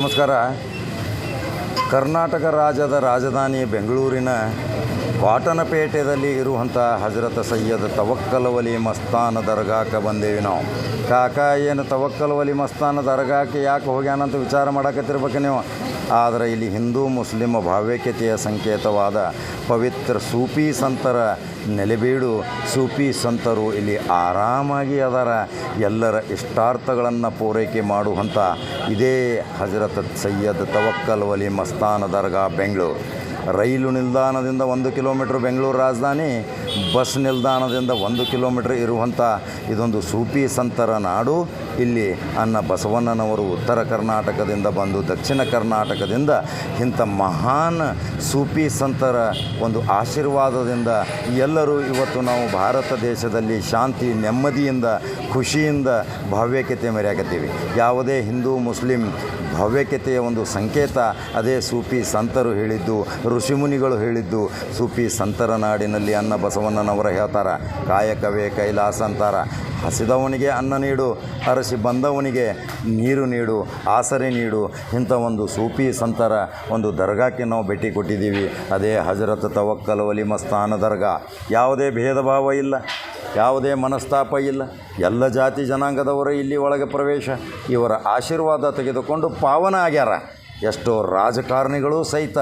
ನಮಸ್ಕಾರ. ಕರ್ನಾಟಕ ರಾಜ್ಯದ ರಾಜಧಾನಿ ಬೆಂಗಳೂರಿನ ಕಾಟನಪೇಟೆಯಲ್ಲಿ ಇರುವಂಥ ಹಜರತ ಸಯ್ಯದ್ ತವಕ್ಕಲ್ ವಲಿ ಮಸ್ತಾನ ದರ್ಗಾಕ್ಕೆ ಬಂದೇವಿ ನಾವು. ಕಾಕ, ಏನು ತವಕ್ಕಲ್ ವಲಿ ಮಸ್ತಾನ ದರ್ಗಾಕ್ಕೆ ಯಾಕೆ ಹೋಗ್ಯಾನಂತ ವಿಚಾರ ಮಾಡಕತ್ತಿರ್ಬೇಕು ನೀವು? ಆದರೆ ಇಲ್ಲಿ ಹಿಂದೂ ಮುಸ್ಲಿಂ ಭಾವೈಕ್ಯತೆಯ ಸಂಕೇತವಾದ ಪವಿತ್ರ ಸೂಫಿ ಸಂತರ ನೆಲೆಬೀಡು. ಸೂಫಿ ಸಂತರು ಇಲ್ಲಿ ಆರಾಮಾಗಿ ಅದರ. ಎಲ್ಲರ ಇಷ್ಟಾರ್ಥಗಳನ್ನು ಪೂರೈಕೆ ಮಾಡುವಂಥ ಇದೇ ಹಜರತ್ ಸಯ್ಯದ್ ತವಕ್ಕಲ್ ವಲಿ ಮಸ್ತಾನ ದರ್ಗಾ, ಬೆಂಗಳೂರು. ರೈಲು ನಿಲ್ದಾಣದಿಂದ ಒಂದು ಕಿಲೋಮೀಟ್ರ್ ಬೆಂಗಳೂರು ರಾಜಧಾನಿ, ಬಸ್ ನಿಲ್ದಾಣದಿಂದ ಒಂದು ಕಿಲೋಮೀಟ್ರ್ ಇರುವಂಥ ಇದೊಂದು ಸೂಫಿ ಸಂತರ ನಾಡು. ಇಲ್ಲಿ ಅನ್ನ ಬಸವಣ್ಣನವರು ಉತ್ತರ ಕರ್ನಾಟಕದಿಂದ ಬಂದು ದಕ್ಷಿಣ ಕರ್ನಾಟಕದಿಂದ ಇಂಥ ಮಹಾನ್ ಸೂಫಿ ಸಂತರ ಒಂದು ಆಶೀರ್ವಾದದಿಂದ ಎಲ್ಲರೂ ಇವತ್ತು ನಾವು ಭಾರತ ದೇಶದಲ್ಲಿ ಶಾಂತಿ, ನೆಮ್ಮದಿಯಿಂದ, ಖುಷಿಯಿಂದ ಭವ್ಯಕತೆ ಮೆರೆಯಾಕತ್ತೀವಿ. ಯಾವುದೇ ಹಿಂದೂ, ಮುಸ್ಲಿಂ ಭವ್ಯಕತೆಯ ಒಂದು ಸಂಕೇತ ಅದೇ ಸೂಫಿ ಸಂತರು ಹೇಳಿದ್ದು ಋಷಿಮುನಿಗಳು ಹೇಳಿದ್ದು, ಸೂಫಿ ಸಂತರ ನಾಡಿನಲ್ಲಿ ಅನ್ನ ಬಸವಣ್ಣನವರ ಹೇಳ್ತಾರ, ಕಾಯಕವೇ ಕೈಲಾಸ ಅಂತಾರ. ಹಸಿದವನಿಗೆ ಅನ್ನ ನೀಡು, ಅರಸಿ ಬಂದವನಿಗೆ ನೀರು ನೀಡು, ಆಸರೆ ನೀಡು. ಇಂಥ ಒಂದು ಸೂಫಿ ಸಂತರ ಒಂದು ದರ್ಗಾಕ್ಕೆ ನಾವು ಭೇಟಿ ಕೊಟ್ಟಿದ್ದೀವಿ. ಅದೇ ಹಜರತ್ ತವಕ್ಕಲ್ ವಲಿಮಸ್ತಾನ ದರ್ಗಾ. ಯಾವುದೇ ಭೇದ ಭಾವ ಇಲ್ಲ, ಯಾವುದೇ ಮನಸ್ತಾಪ ಇಲ್ಲ. ಎಲ್ಲ ಜಾತಿ ಜನಾಂಗದವರು ಇಲ್ಲಿ ಒಳಗೆ ಪ್ರವೇಶ. ಇವರ ಆಶೀರ್ವಾದ ತೆಗೆದುಕೊಂಡು ಪಾವನ ಆಗ್ಯಾರ. ಎಷ್ಟೋ ರಾಜಕಾರಣಿಗಳು ಸಹಿತ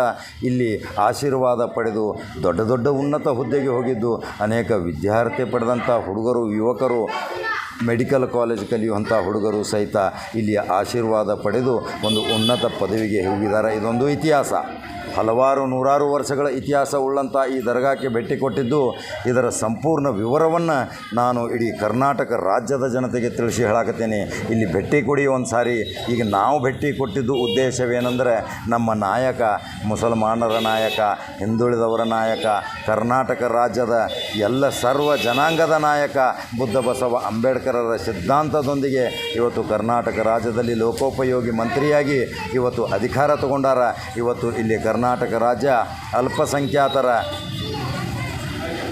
ಇಲ್ಲಿ ಆಶೀರ್ವಾದ ಪಡೆದು ದೊಡ್ಡ ದೊಡ್ಡ ಉನ್ನತ ಹುದ್ದೆಗೆ ಹೋಗಿದ್ದು. ಅನೇಕ ವಿದ್ಯಾರ್ಥಿ ಪಡೆದಂಥ ಹುಡುಗರು, ಯುವಕರು ಮೆಡಿಕಲ್ ಕಾಲೇಜ್ ಕಲಿಯುವಂಥ ಹುಡುಗರು ಸಹಿತ ಇಲ್ಲಿ ಆಶೀರ್ವಾದ ಪಡೆದು ಒಂದು ಉನ್ನತ ಪದವಿಗೆ ಹೋಗಿದ್ದಾರೆ. ಇದೊಂದು ಇತಿಹಾಸ. ಹಲವಾರು ನೂರಾರು ವರ್ಷಗಳ ಇತಿಹಾಸ ಉಳ್ಳಂಥ ಈ ದರ್ಗಾಕ್ಕೆ ಭೇಟಿ ಕೊಟ್ಟಿದ್ದು, ಇದರ ಸಂಪೂರ್ಣ ವಿವರವನ್ನು ನಾನು ಇಡೀ ಕರ್ನಾಟಕ ರಾಜ್ಯದ ಜನತೆಗೆ ತಿಳಿಸಿ ಹೇಳಾಕತ್ತೇನೆ. ಇಲ್ಲಿ ಭೇಟಿ ಕೊಡಿ ಒಂದು ಸಾರಿ ಈಗ ನಾವು ಭೇಟಿ ಕೊಟ್ಟಿದ್ದು ಉದ್ದೇಶವೇನೆಂದರೆ, ನಮ್ಮ ನಾಯಕ, ಮುಸಲ್ಮಾನರ ನಾಯಕ, ಹಿಂದುಳಿದವರ ನಾಯಕ, ಕರ್ನಾಟಕ ರಾಜ್ಯದ ಎಲ್ಲ ಸರ್ವ ಜನಾಂಗದ ನಾಯಕ, ಬುದ್ಧ ಬಸವ ಅಂಬೇಡ್ಕರರ ಸಿದ್ಧಾಂತದೊಂದಿಗೆ ಇವತ್ತು ಕರ್ನಾಟಕ ರಾಜ್ಯದಲ್ಲಿ ಲೋಕೋಪಯೋಗಿ ಮಂತ್ರಿಯಾಗಿ ಇವತ್ತು ಅಧಿಕಾರ ತಗೊಂಡಾರ. ಇವತ್ತು ಇಲ್ಲಿ ಕರ್ನಾಟಕ ರಾಜ್ಯ ಅಲ್ಪಸಂಖ್ಯಾತರ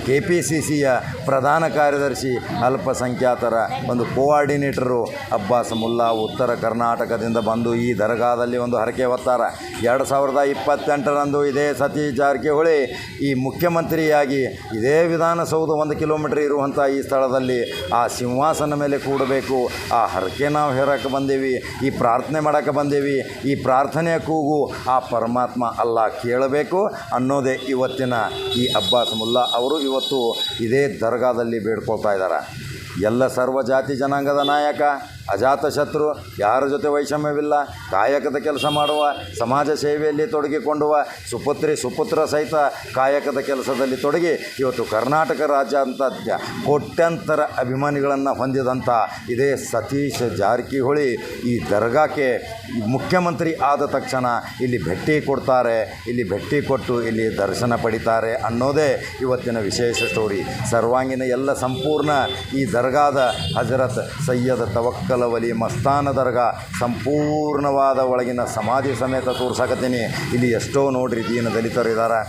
ಕೆ ಪಿ ಸಿ ಸಿಯ ಪ್ರಧಾನ ಕಾರ್ಯದರ್ಶಿ ಅಲ್ಪಸಂಖ್ಯಾತರ ಒಂದು ಕೋಆರ್ಡಿನೇಟರು ಅಬ್ಬಾಸ್ ಮುಲ್ಲಾ ಉತ್ತರ ಕರ್ನಾಟಕದಿಂದ ಬಂದು ಈ ದರ್ಗಾದಲ್ಲಿ ಒಂದು ಹರಕೆ ಹೊತ್ತಾರ. ಎರಡು ಸಾವಿರದ ಇಪ್ಪತ್ತೆಂಟರಂದು ಇದೇ ಸತೀಶ್ ಜಾರಕಿಹೊಳಿ ಈ ಮುಖ್ಯಮಂತ್ರಿಯಾಗಿ ಇದೇ ವಿಧಾನಸೌಧ ಒಂದು ಕಿಲೋಮೀಟ್ರ್ ಇರುವಂಥ ಈ ಸ್ಥಳದಲ್ಲಿ ಆ ಸಿಂಹಾಸನ ಮೇಲೆ ಕೂಡಬೇಕು. ಆ ಹರಕೆ ನಾವು ಹೇರಕ್ಕೆ ಬಂದೀವಿ, ಈ ಪ್ರಾರ್ಥನೆ ಮಾಡೋಕ್ಕೆ ಬಂದೀವಿ, ಈ ಪ್ರಾರ್ಥನೆಯ ಕೂಗು ಆ ಪರಮಾತ್ಮ ಅಲ್ಲ ಕೇಳಬೇಕು ಅನ್ನೋದೇ ಇವತ್ತಿನ ಈ ಅಬ್ಬಾಸ್ ಮುಲ್ಲಾ ಅವರು. ಇವತ್ತು ಇದೇ ದರ್ಗಾದಲ್ಲಿ ಬೇಡ್ಕೊಳ್ತಾ ಇದ್ದಾರೆ. ಎಲ್ಲ ಸರ್ವ ಜಾತಿ ಜನಾಂಗದ ನಾಯಕ ಅಜಾತಶತ್ರು, ಯಾರ ಜೊತೆ ವೈಷಮ್ಯವಿಲ್ಲ, ಕಾಯಕದ ಕೆಲಸ ಮಾಡುವ, ಸಮಾಜ ಸೇವೆಯಲ್ಲಿ ತೊಡಗಿಕೊಂಡುವ ಸುಪುತ್ರಿ, ಸುಪುತ್ರ ಸಹಿತ ಕಾಯಕದ ಕೆಲಸದಲ್ಲಿ ತೊಡಗಿ ಇವತ್ತು ಕರ್ನಾಟಕ ರಾಜ್ಯ ಅಂತ ಕೋಟ್ಯಂತರ ಅಭಿಮಾನಿಗಳನ್ನು ಹೊಂದಿದಂಥ ಇದೇ ಸತೀಶ್ ಜಾರಕಿಹೊಳಿ ಈ ದರ್ಗಾಕ್ಕೆ ಮುಖ್ಯಮಂತ್ರಿ ಆದ ತಕ್ಷಣ ಇಲ್ಲಿ ಭೇಟಿ ಕೊಡ್ತಾರೆ, ಇಲ್ಲಿ ಭೇಟಿ ಕೊಟ್ಟು ಇಲ್ಲಿ ದರ್ಶನ ಪಡಿತಾರೆ ಅನ್ನೋದೇ ಇವತ್ತಿನ ವಿಶೇಷ ಸ್ಟೋರಿ ಸರ್ವಾಂಗಿನ ಎಲ್ಲ ಸಂಪೂರ್ಣ ಈ ದರ್ಗಾದ ಹಜರತ್ ಸಯ್ಯದ್ ತವಕ್ಕಲ ವಲಿ ಮಸ್ತಾನ ದರ್ಗಾ ಸಂಪೂರ್ಣವಾದ ಒಳಗಿನ ಸಮಾಧಿ ಸಮೇತ ತೋರ್ಸಾಕತ್ತೀನಿ. ಇಲ್ಲಿ ಎಷ್ಟೋ ನೋಡ್ರಿ ದೀನ ದಲಿತರು ಇದ್ದಾರೆ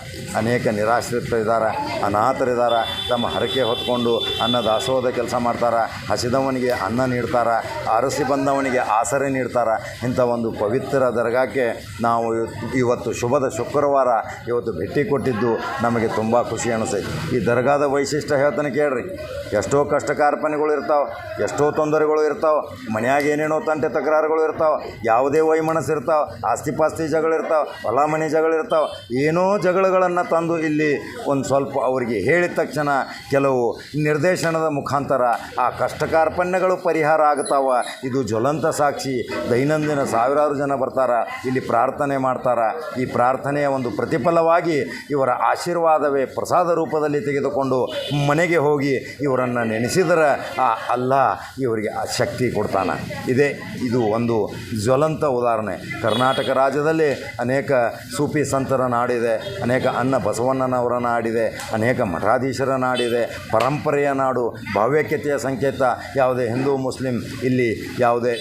ಅನೇಕ ನಿರಾಶ್ರಿತರು ಇದ್ದಾರೆ ಅನಾಥರಿದ್ದಾರೆ ತಮ್ಮ ಹರಕೆ ಹೊತ್ಕೊಂಡು ಅನ್ನ ದಾಸೋಹದ ಕೆಲಸ ಮಾಡ್ತಾರೆ, ಹಸಿದವನಿಗೆ ಅನ್ನ ನೀಡ್ತಾರೆ, ಅರಸಿ ಬಂದವನಿಗೆ ಆಸರೆ ನೀಡ್ತಾರೆ. ಇಂಥ ಒಂದು ಪವಿತ್ರ ದರ್ಗಾಕ್ಕೆ ನಾವು ಇವತ್ತು ಶುಭದ ಶುಕ್ರವಾರ ಇವತ್ತು ಭೇಟಿ ಕೊಟ್ಟಿದ್ದು ನಮಗೆ ತುಂಬ ಖುಷಿ ಅನಿಸೈತಿ ಈ ದರ್ಗಾದ ವೈಶಿಷ್ಟ್ಯ ಹೇಳ್ತಾನೆ ಕೇಳ್ರಿ. ಎಷ್ಟೋ ಕಷ್ಟ ಕಾರ್ಪಣೆಗಳು ಇರ್ತಾವೆ, ಎಷ್ಟೋ ತೊಂದರೆಗಳು ಇರ್ತಾವೆ ಮನ್ಯಾಗ ಏನೇನೋ ತಂಟೆ ತಕರಾರುಗಳು ಇರ್ತಾವೆ, ಯಾವುದೇ ವೈಮನಸ್ಸು ಇರ್ತಾವೆ ಆಸ್ತಿ ಪಾಸ್ತಿ ಜಗಳ ಹೊಲ ಮನೆ ಜಗಳ ಇರ್ತಾವೆ, ಏನೋ ಜಗಳಗಳನ್ನು ತಂದು ಇಲ್ಲಿ ಒಂದು ಸ್ವಲ್ಪ ಅವರಿಗೆ ಹೇಳಿದ ತಕ್ಷಣ ಕೆಲವು ನಿರ್ದೇಶನದ ಮುಖಾಂತರ ಆ ಕಷ್ಟ ಕಾರ್ಪಣ್ಯಗಳು ಪರಿಹಾರ ಆಗ್ತಾವ. ಇದು ಜ್ವಲಂತ ಸಾಕ್ಷಿ. ದೈನಂದಿನ ಸಾವಿರಾರು ಜನ ಬರ್ತಾರ, ಇಲ್ಲಿ ಪ್ರಾರ್ಥನೆ ಮಾಡ್ತಾರ. ಈ ಪ್ರಾರ್ಥನೆಯ ಒಂದು ಪ್ರತಿಫಲವಾಗಿ ಇವರ ಆಶೀರ್ವಾದವೇ ಪ್ರಸಾದ ರೂಪದಲ್ಲಿ ತೆಗೆದುಕೊಂಡು ಮನೆಗೆ ಹೋಗಿ ಇವರನ್ನು ನೆನೆಸಿದರೆ ಆ ಅಲ್ಲ, ಇವರಿಗೆ ಆ ಶಕ್ತಿ ಕೊಡ್ತಾನೆ ಇದೇ, ಇದು ಒಂದು ಜ್ವಲಂತ ಉದಾಹರಣೆ. ಕರ್ನಾಟಕ ರಾಜ್ಯದಲ್ಲಿ ಅನೇಕ ಸೂಫಿ ಸಂತರ ನಾಡಿದೆ, ಅನೇಕ ಅನ್ನ ಬಸವಣ್ಣನವರ ನಾಡಿದೆ ಅನೇಕ ಮಠಾಧೀಶರ ನಾಡಿದೆ. ಪರಂಪರೆಯ ನಾಡು, ಭಾವೈಕ್ಯತೆಯ ಸಂಕೇತ, ಯಾವುದೇ ಹಿಂದೂ, ಮುಸ್ಲಿಂ, ಇಲ್ಲಿ ಯಾವುದೇ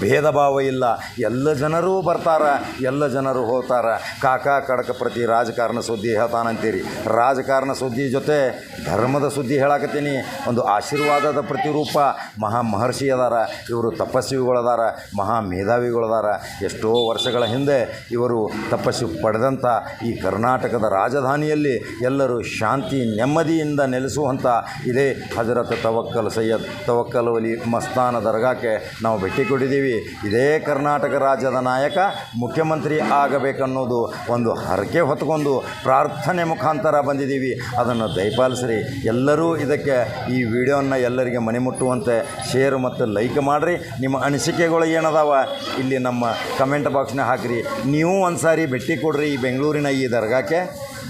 ಭೇದ ಭಾವ ಇಲ್ಲ. ಎಲ್ಲ ಜನರೂ ಬರ್ತಾರ, ಎಲ್ಲ ಜನರು ಹೋಗ್ತಾರೆ. ಕಾಕ ಕಡಕ ಪ್ರತಿ ರಾಜಕಾರಣ ಸುದ್ದಿ ಹೇಳ್ತಾನಂತೀರಿ. ರಾಜಕಾರಣ ಸುದ್ದಿ ಜೊತೆ ಧರ್ಮದ ಸುದ್ದಿ ಹೇಳಕತ್ತೀನಿ. ಒಂದು ಆಶೀರ್ವಾದದ ಪ್ರತಿರೂಪ ಮಹಾ ಮಹರ್ಷಿ ಅದಾರ, ಇವರು ತಪಸ್ವಿಗಳದಾರ ಮಹಾ ಮೇಧಾವಿಗಳದಾರ ಎಷ್ಟೋ ವರ್ಷಗಳ ಹಿಂದೆ ಇವರು ತಪಸ್ಸು ಪಡೆದಂಥ ಈ ಕರ್ನಾಟಕದ ರಾಜಧಾನಿಯಲ್ಲಿ ಎಲ್ಲರೂ ಶಾಂತಿ, ನೆಮ್ಮದಿಯಿಂದ ನೆಲೆಸುವಂಥ ಇದೇ ಹಜರತ್ ತವಕ್ಕಲ್ ಸೈಯದ್, ತವಕ್ಕಲ್ ವಲಿ ಮಸ್ತಾನ ದರ್ಗಾಕ್ಕೆ ನಾವು ಭೇಟಿ ಕೊಟ್ಟಿದ್ದೀವಿ. ಇದೇ ಕರ್ನಾಟಕ ರಾಜ್ಯದ ನಾಯಕ ಮುಖ್ಯಮಂತ್ರಿ ಆಗಬೇಕನ್ನೋದು ಒಂದು ಹರಕೆ ಹೊತ್ಕೊಂಡು ಪ್ರಾರ್ಥನೆ ಮುಖಾಂತರ ಬಂದಿದ್ದೀವಿ. ಅದನ್ನು ದಯಪಾಲಿಸ್ರಿ. ಎಲ್ಲರೂ ಇದಕ್ಕೆ ಈ ವಿಡಿಯೋನ ಎಲ್ಲರಿಗೆ ಮನೆ ಮುಟ್ಟುವಂತೆ ಶೇರ್ ಮತ್ತು ಲೈಕ್ ಮಾಡಿರಿ. ನಿಮ್ಮ ಅನಿಸಿಕೆಗಳು ಏನದಾವ ಇಲ್ಲಿ ನಮ್ಮ ಕಮೆಂಟ್ ಬಾಕ್ಸ್ನ ಹಾಕಿರಿ. ನೀವು ಒಂದು ಸಾರಿ ಭೇಟಿ ಕೊಡ್ರಿ ಈ ಬೆಂಗಳೂರಿನ ಈ ದರ್ಗಾಕ್ಕೆ.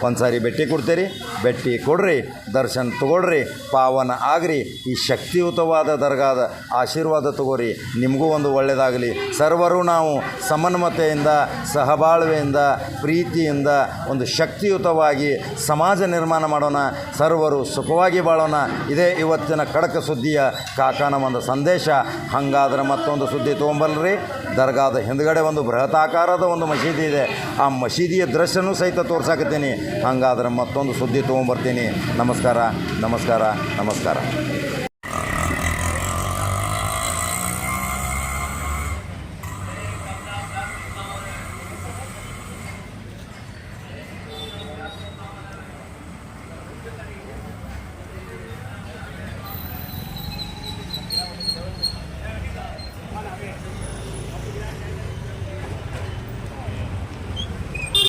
ಒಂದು ಸಾರಿ ಭೇಟಿ ಕೊಡ್ತೀರಿ. ಭೇಟಿ ಕೊಡ್ರಿ, ದರ್ಶನ ತಗೊಳ್ರಿ, ಪಾವನ ಆಗ್ರಿ, ಈ ಶಕ್ತಿಯುತವಾದ ದರ್ಗಾದ ಆಶೀರ್ವಾದ ತಗೋರಿ, ನಿಮಗೂ ಒಂದು ಒಳ್ಳೆಯದಾಗಲಿ ಸರ್ವರು ನಾವು ಸಮನ್ವತೆಯಿಂದ ಸಹಬಾಳ್ವೆಯಿಂದ, ಪ್ರೀತಿಯಿಂದ, ಒಂದು ಶಕ್ತಿಯುತವಾಗಿ ಸಮಾಜ ನಿರ್ಮಾಣ ಮಾಡೋಣ, ಸರ್ವರು ಸುಖವಾಗಿ ಬಾಳೋಣ. ಇದೇ ಇವತ್ತಿನ ಕಡಕ ಸುದ್ದಿಯ ಕಾಕಾನ ಒಂದು ಸಂದೇಶ. ಹಂಗಾದ್ರೆ ಮತ್ತೊಂದು ಸುದ್ದಿ ತೊಗೊಂಬಲ್ರಿ. ದರ್ಗಾದ ಹಿಂದ್ಗಡೆ ಒಂದು ಬೃಹತಾಕಾರದ ಒಂದು ಮಸೀದಿ ಇದೆ. ಆ ಮಸೀದಿಯ ದೃಶ್ಯನೂ ಸಹಿತ ತೋರ್ಸಾಕತ್ತೀನಿ. ಹಾಗಾದ್ರೆ ಮತ್ತೊಂದು ಸುದ್ದಿ ತೊಗೊಂಬರ್ತೀನಿ. ನಮಸ್ಕಾರ ನಮಸ್ಕಾರ ನಮಸ್ಕಾರ.